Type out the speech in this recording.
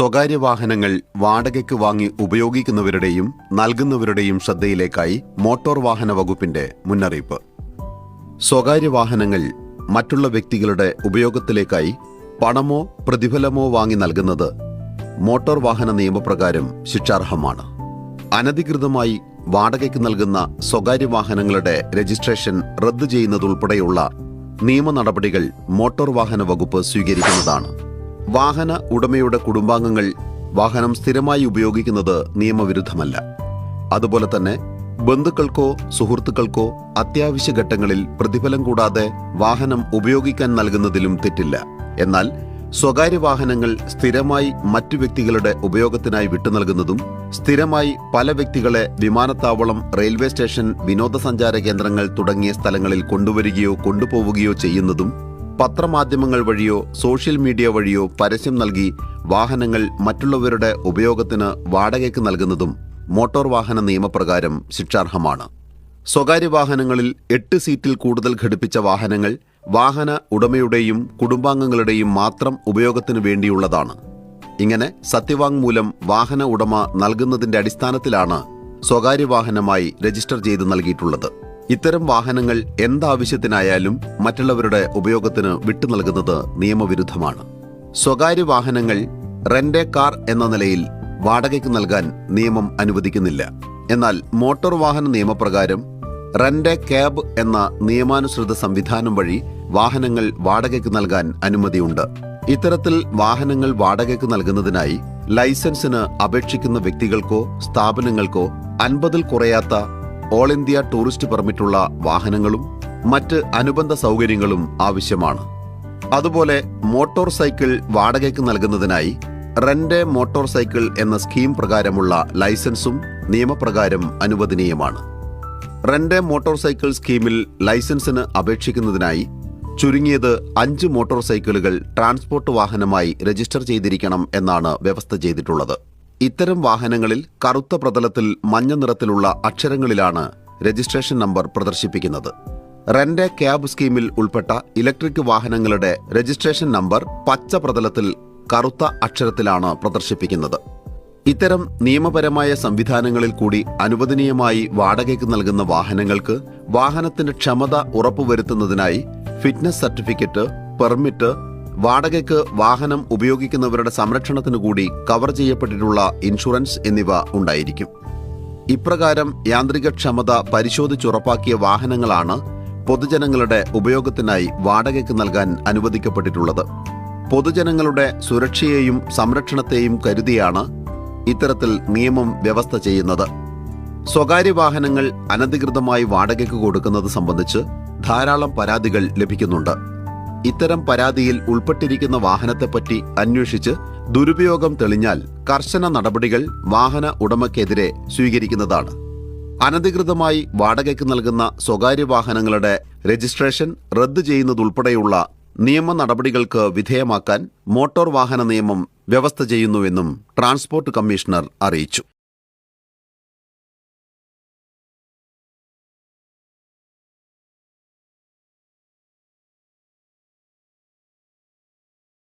സ്വകാര്യ വാഹനങ്ങൾ വാടകയ്ക്ക് വാങ്ങി ഉപയോഗിക്കുന്നവരുടെയും നൽകുന്നവരുടെയും ശ്രദ്ധയിലേക്കായി മോട്ടോർ വാഹന വകുപ്പിന്റെ മുന്നറിയിപ്പ്. സ്വകാര്യ വാഹനങ്ങൾ മറ്റുള്ള വ്യക്തികളുടെ ഉപയോഗത്തിലേക്കായി പണമോ പ്രതിഫലമോ വാങ്ങി നൽകുന്നത് മോട്ടോർ വാഹന നിയമപ്രകാരം ശിക്ഷാർഹമാണ്. അനധികൃതമായി വാടകയ്ക്ക് നൽകുന്ന സ്വകാര്യ വാഹനങ്ങളുടെ രജിസ്ട്രേഷൻ റദ്ദു ചെയ്യുന്നതുൾപ്പെടെയുള്ള നിയമ നടപടികൾ മോട്ടോർ വാഹന വകുപ്പ് സ്വീകരിക്കുന്നതാണ്. വാഹന ഉടമയുടെ കുടുംബാംഗങ്ങൾ വാഹനം സ്ഥിരമായി ഉപയോഗിക്കുന്നത് നിയമവിരുദ്ധമല്ല. അതുപോലെ തന്നെ ബന്ധുക്കൾക്കോ സുഹൃത്തുക്കൾക്കോ അത്യാവശ്യ ഘട്ടങ്ങളിൽ പ്രതിഫലം കൂടാതെ വാഹനം ഉപയോഗിക്കാൻ നൽകുന്നതിലും തെറ്റില്ല. എന്നാൽ സ്വകാര്യ വാഹനങ്ങൾ സ്ഥിരമായി മറ്റു വ്യക്തികളുടെ ഉപയോഗത്തിനായി വിട്ടുനൽകുന്നതും സ്ഥിരമായി പല വ്യക്തികളെ വിമാനത്താവളം റെയിൽവേ സ്റ്റേഷൻ വിനോദസഞ്ചാര കേന്ദ്രങ്ങൾ തുടങ്ങിയ സ്ഥലങ്ങളിൽ കൊണ്ടുവരികയോ കൊണ്ടുപോവുകയോ ചെയ്യുന്നതും പത്രമാധ്യമങ്ങൾ വഴിയോ സോഷ്യൽ മീഡിയ വഴിയോ പരസ്യം നൽകി വാഹനങ്ങൾ മറ്റുള്ളവരുടെ ഉപയോഗത്തിന് വാടകയ്ക്ക് നൽകുന്നതും മോട്ടോർ വാഹന നിയമപ്രകാരം ശിക്ഷാർഹമാണ്. സ്വകാര്യ വാഹനങ്ങളിൽ എട്ട് സീറ്റിൽ കൂടുതൽ ഘടിപ്പിച്ച വാഹനങ്ങൾ വാഹന ഉടമയുടെയും കുടുംബാംഗങ്ങളുടെയും മാത്രം ഉപയോഗത്തിന് വേണ്ടിയുള്ളതാണ്. ഇങ്ങനെ സത്യവാങ്മൂലം വാഹന ഉടമ നൽകുന്നതിന്റെ അടിസ്ഥാനത്തിലാണ് സ്വകാര്യ വാഹനമായി രജിസ്റ്റർ ചെയ്ത് നൽകിയിട്ടുള്ളത്. ഇത്തരം വാഹനങ്ങൾ എന്താവശ്യത്തിനായാലും മറ്റുള്ളവരുടെ ഉപയോഗത്തിന് വിട്ടു നൽകുന്നത് നിയമവിരുദ്ധമാണ്. സ്വകാര്യ വാഹനങ്ങൾ റെന്റെ കാർ എന്ന നിലയിൽ വാടകയ്ക്ക് നൽകാൻ നിയമം അനുവദിക്കുന്നില്ല. എന്നാൽ മോട്ടോർ വാഹന നിയമപ്രകാരം റെന്റെ ക്യാബ് എന്ന നിയമാനുസൃത സംവിധാനം വഴി വാഹനങ്ങൾ വാടകയ്ക്ക് നൽകാൻ അനുമതിയുണ്ട്. ഇത്തരത്തിൽ വാഹനങ്ങൾ വാടകയ്ക്ക് നൽകുന്നതിനായി ലൈസൻസിന് അപേക്ഷിക്കുന്ന വ്യക്തികൾക്കോ സ്ഥാപനങ്ങൾക്കോ അൻപതിൽ കുറയാത്ത ഓൾ ഇന്ത്യ ടൂറിസ്റ്റ് പെർമിറ്റുള്ള വാഹനങ്ങളും മറ്റ് അനുബന്ധ സൗകര്യങ്ങളും ആവശ്യമാണ്. അതുപോലെ മോട്ടോർ സൈക്കിൾ വാടകയ്ക്ക് നൽകുന്നതിനായി റെന്റ് മോട്ടോർ സൈക്കിൾ എന്ന സ്കീം പ്രകാരമുള്ള ലൈസൻസും നിയമപ്രകാരം അനുവദനീയമാണ്. റെന്റ് മോട്ടോർ സൈക്കിൾ സ്കീമിൽ ലൈസൻസിന് അപേക്ഷിക്കുന്നതിനായി ചുരുങ്ങിയത് അഞ്ച് മോട്ടോർ സൈക്കിളുകൾ ട്രാൻസ്പോർട്ട് വാഹനമായി രജിസ്റ്റർ ചെയ്തിരിക്കണം എന്നാണ് വ്യവസ്ഥ ചെയ്തിട്ടുള്ളത്. ഇത്തരം വാഹനങ്ങളിൽ കറുത്ത പ്രതലത്തിൽ മഞ്ഞ നിറത്തിലുള്ള അക്ഷരങ്ങളിലാണ് രജിസ്ട്രേഷൻ നമ്പർ പ്രദർശിപ്പിക്കുന്നത്. റെന്റ് ക്യാബ് സ്കീമിൽ ഉൾപ്പെട്ട ഇലക്ട്രിക് വാഹനങ്ങളുടെ രജിസ്ട്രേഷൻ നമ്പർ പച്ച പ്രതലത്തിൽ കറുത്ത അക്ഷരത്തിലാണ് പ്രദർശിപ്പിക്കുന്നത്. ഇത്തരം നിയമപരമായ സംവിധാനങ്ങളിൽ കൂടി അനുവദനീയമായി വാടകയ്ക്ക് നൽകുന്ന വാഹനങ്ങൾക്ക് വാഹനത്തിന്റെ ക്ഷമത ഉറപ്പുവരുത്തുന്നതിനായി ഫിറ്റ്നസ് സർട്ടിഫിക്കറ്റ് പെർമിറ്റ് വാടകയ്ക്ക് വാഹനം ഉപയോഗിക്കുന്നവരുടെ സംരക്ഷണത്തിനു കൂടി കവർ ചെയ്യപ്പെട്ടിട്ടുള്ള ഇൻഷുറൻസ് എന്നിവ ഉണ്ടായിരിക്കും. ഇപ്രകാരം യാന്ത്രികക്ഷമത പരിശോധിച്ചുറപ്പാക്കിയ വാഹനങ്ങളാണ് പൊതുജനങ്ങളുടെ ഉപയോഗത്തിനായി വാടകയ്ക്ക് നൽകാൻ അനുവദിക്കപ്പെട്ടിട്ടുള്ളത്. പൊതുജനങ്ങളുടെ സുരക്ഷയെയും സംരക്ഷണത്തെയും കരുതിയാണ് ഇത്തരത്തിൽ നിയമം വ്യവസ്ഥ ചെയ്യുന്നത്. സ്വകാര്യ വാഹനങ്ങൾ അനധികൃതമായി വാടകയ്ക്ക് കൊടുക്കുന്നത് സംബന്ധിച്ച് ധാരാളം പരാതികൾ ലഭിക്കുന്നുണ്ട്. ഇത്തരം പരാതിയിൽ ഉൾപ്പെട്ടിരിക്കുന്ന വാഹനത്തെപ്പറ്റി അന്വേഷിച്ച് ദുരുപയോഗം തെളിഞ്ഞാൽ കർശന നടപടികൾ വാഹന ഉടമയ്ക്കെതിരെ സ്വീകരിക്കുന്നതാണ്. അനധികൃതമായി വാടകയ്ക്ക് നൽകുന്ന സ്വകാര്യ വാഹനങ്ങളുടെ രജിസ്ട്രേഷൻ റദ്ദു ചെയ്യുന്നതുൾപ്പെടെയുള്ള നിയമ നടപടികൾക്ക് വിധേയമാക്കാൻ മോട്ടോർ വാഹന നിയമം വ്യവസ്ഥ ചെയ്യുന്നുവെന്നും ട്രാൻസ്പോർട്ട് കമ്മീഷണർ അറിയിച്ചു.